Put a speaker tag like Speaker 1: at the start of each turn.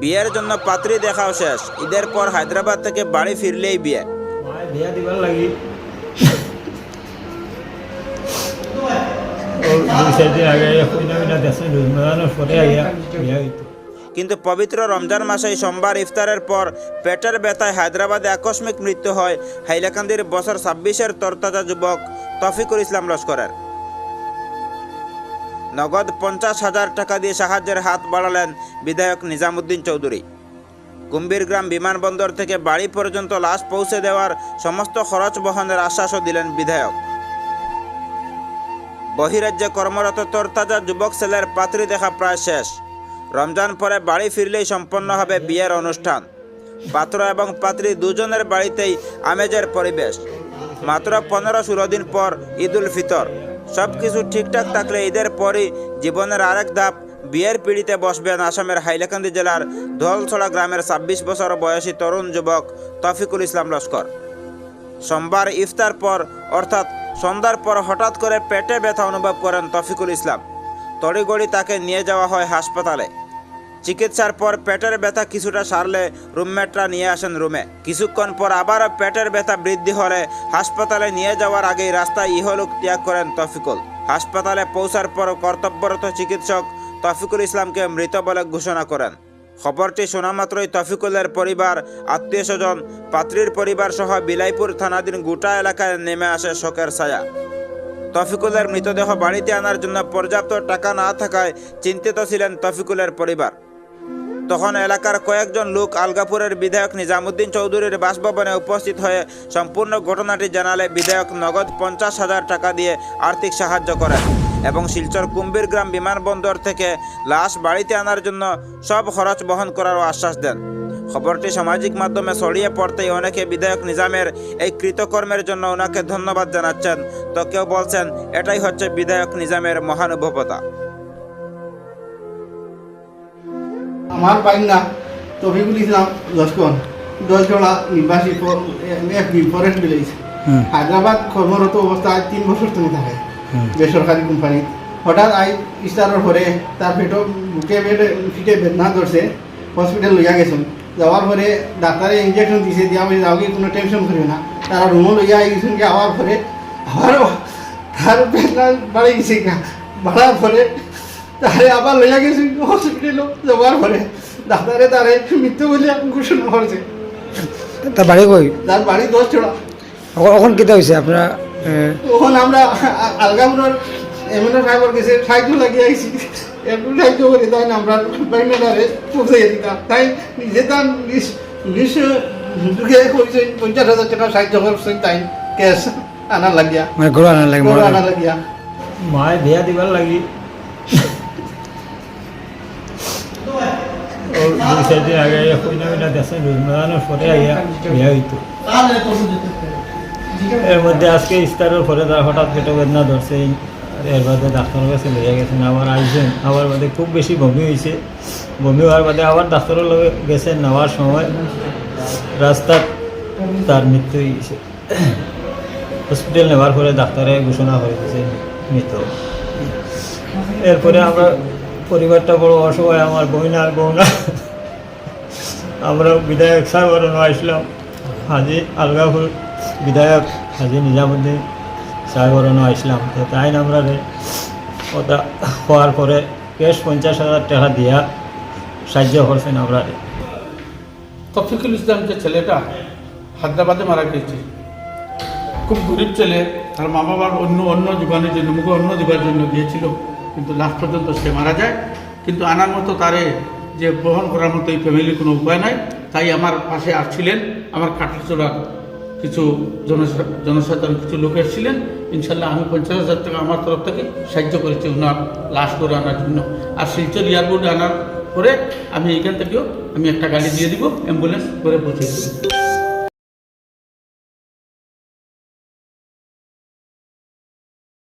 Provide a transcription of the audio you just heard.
Speaker 1: বিয়ের জন্য পাত্রী দেখাও শেষ। ঈদের পর হায়দ্রাবাদ থেকে বাড়ি ফিরলেই বিয়ে।
Speaker 2: দিবার লাগি।
Speaker 1: কিন্তু পবিত্র রমজান মাসে সোমবার ইফতারের পর পেটের ব্যথায় হায়দ্রাবাদে আকস্মিক মৃত্যু হয় হাইলাকান্দির বছর ছাব্বিশের তরতাজা যুবক তফিকুল ইসলাম লস্করের। নগদ পঞ্চাশ হাজার টাকা দিয়ে সাহায্যের হাত বাড়ালেন বিধায়ক নিজামুদ্দিন চৌধুরী। কুম্বীরগ্রাম বিমানবন্দর থেকে বাড়ি পর্যন্ত লাশ পৌঁছে দেওয়ার সমস্ত খরচ বহনের আশ্বাসও দিলেন বিধায়ক। বহিরাজ্যে কর্মরত তরতাজা যুবক ছেলের পাত্রী দেখা প্রায় শেষ। রমজান পরে বাড়ি ফিরলেই সম্পন্ন হবে বিয়ের অনুষ্ঠান। পাত্র এবং পাত্রী দুজনের বাড়িতেই আমেজের পরিবেশ। মাত্র পনেরো ষোলো দিন পর ঈদুল ফিতর। সব কিছু ঠিকঠাক থাকলে ঈদের পরই জীবনের আরেক ধাপ বিয়ের পিড়িতে বসবেন আসামের হাইলাকান্দি জেলার ধলছড়া গ্রামের ছাব্বিশ বছর বয়সী তরুণ যুবক তফিকুল ইসলাম লস্কর। সোমবার ইফতার পর, অর্থাৎ সন্ধ্যার পর হঠাৎ করে পেটে ব্যথা অনুভব করেন তফিকুল ইসলাম। তড়িগড়ি তাকে নিয়ে যাওয়া হয় হাসপাতালে। চিকিৎসার পর পেটের ব্যথা কিছুটা সারলে রুমমেটরা নিয়ে আসেন রুমে। কিছুক্ষণ পর আবারও পেটের ব্যথা বৃদ্ধি হলে হাসপাতালে নিয়ে যাওয়ার আগেই রাস্তায় ইহলোক ত্যাগ করেন তফিকুল। হাসপাতালে পৌঁছার পর কর্তব্যরত চিকিৎসক তফিকুল ইসলামকে মৃত বলে ঘোষণা করেন। খবরটি শোনা মাত্রই তফিকুলের পরিবার আত্মীয় স্বজন পাত্রীর পরিবার সহ বিলাইপুর থানাধীন গোটা এলাকায় নেমে আসে শোকের ছায়া। তফিকুলের মৃতদেহ বাড়িতে আনার জন্য পর্যাপ্ত টাকা না থাকায় চিন্তিত ছিলেন তফিকুলের পরিবার। তখন এলাকার কয়েকজন লোক আলগাপুরের বিধায়ক নিজামুদ্দিন চৌধুরীর বাসভবনে উপস্থিত হয়ে সম্পূর্ণ ঘটনাটি জানালে বিধায়ক নগদ পঞ্চাশ হাজার টাকা দিয়ে আর্থিক সাহায্য করেন এবং শিলচর কুম্বীরগ্রাম বিমানবন্দর থেকে লাশ বাড়িতে আনার জন্য সব খরচ বহন করারও আশ্বাস দেন। খবরটি সামাজিক মাধ্যমে ছড়িয়ে পড়তেই অনেকে বিধায়ক নিজামের এই কৃতকর্মের জন্য ওনাকে ধন্যবাদ জানাচ্ছেন। তো কেউ বলছেন, এটাই হচ্ছে বিধায়ক নিজামের মহানুভবতা।
Speaker 3: আমার বাইক না তফিকুল ইসলাম লস্কর দশজোড়া নির্বাসী এফবি ফরেস্ট ভিলেজ হায়দ্রাবাদ কর্মরত অবস্থায় তিন বছর তুমি থাকে বেসরকারি কোম্পানি হঠাৎ আই ইস্টারের পরে তার পেটো বুকে বেডে ফিটে বেদনা ধরছে হসপিটাল লইয়া গেছেন যাওয়ার পরে ডাক্তারে ইঞ্জেকশন দিছে দিয়া বলে যাও কোনো টেনশন করিও না। তারা রুমও লইয়া কি আওয়ার পরে আবারও তার বেদনা বাড়ে গেছে বাড়ার পরে তারে আবার লইয়া গেছি হসপিটাল যাওয়ার পরে। ডাক্তারে তারে মৃত্যু বলে ঘোষণা করছে।
Speaker 4: তার বাড়ি কই?
Speaker 3: তার বাড়ি দশ চড়া
Speaker 4: এখন কেটে হয়েছে আপনারা
Speaker 3: তখন আমরা আলগাপুরের এমএলএ সাহেবের কাছে সাহায্য লাগিয়ে আইছি। একটু সাহায্য করি তাই আমরা বাইনারে পৌঁছে দিতাম। তাই নিজে তার নিজ দুঃখে কইছে পঞ্চাশ হাজার টাকা সাহায্য করছে তাই ক্যাশ আনা লাগিয়া।
Speaker 4: মানে ঘর আনার লাগে
Speaker 3: আনা লাগিয়া।
Speaker 2: মায়ে বিয়া দিবার লাগি। দুই চার দিন আগে কইনা মিনা দেখছেন রোজমাদানোর পরে আইয়া বিয়া হইতো। এর মধ্যে আজকে ইফতারের পরে তার হঠাৎ পেটে বেদনা ধরছে এর বাদে ডাক্তারের কাছে লইয়া গেছেন, আবার আইসেন। আবার বাদে খুব বেশি বমি হয়েছে বমি হওয়ার বাদে আবার ডাক্তারের লগে গেছেন, নেওয়ার সময় রাস্তার তার মৃত্যু হয়েছে হসপিটাল নেওয়ার পরে ডাক্তারে ঘোষণা করে দিয়েছে মৃত। এরপরে আমরা পরিবারটা বড় অসহায়, আমার বইনা আর বউনা আমরা বিধায়ক সাহেবের আসলাম হাজি আলগাপুর বিধায়ক হাজি নিজামুদ্দিন সাহেবের আসলাম তো তাই আমরা ওটা হওয়ার পরে ক্যাশ পঞ্চাশ হাজার টাকা দিয়া সাহায্য করছেন আমরা
Speaker 5: তফিকুল ইসলাম যে ছেলেটা হায়দ্রাবাদে মারা গেছে খুব গরিব ছেলে, তার মা বাবার অন্য অন্য জীবনের জন্য, মুখে অন্য দিবার জন্য দিয়েছিল। কিন্তু লাস্ট পর্যন্ত সে মারা যায়। কিন্তু আনার মতো তারে যে বহন করার মতো এই ফ্যামিলির কোনো উপায় নাই। তাই আমার পাশে আসছিলেন, আমার কাঠাচোড়া কিছু জনসা- জনসাধারণ, কিছু লোক এসেছিলেন। ইনশাল্লাহ আমি পঞ্চাশ হাজার টাকা আমার তরফ থেকে সাহায্য করেছি ওনার লাশ করে আনার জন্য। আর শিলচর এয়ারপোর্টে আনার পরে আমি এখান থেকেও আমি একটা গাড়ি দিয়ে দিব, অ্যাম্বুলেন্স করে পৌঁছে দেবো।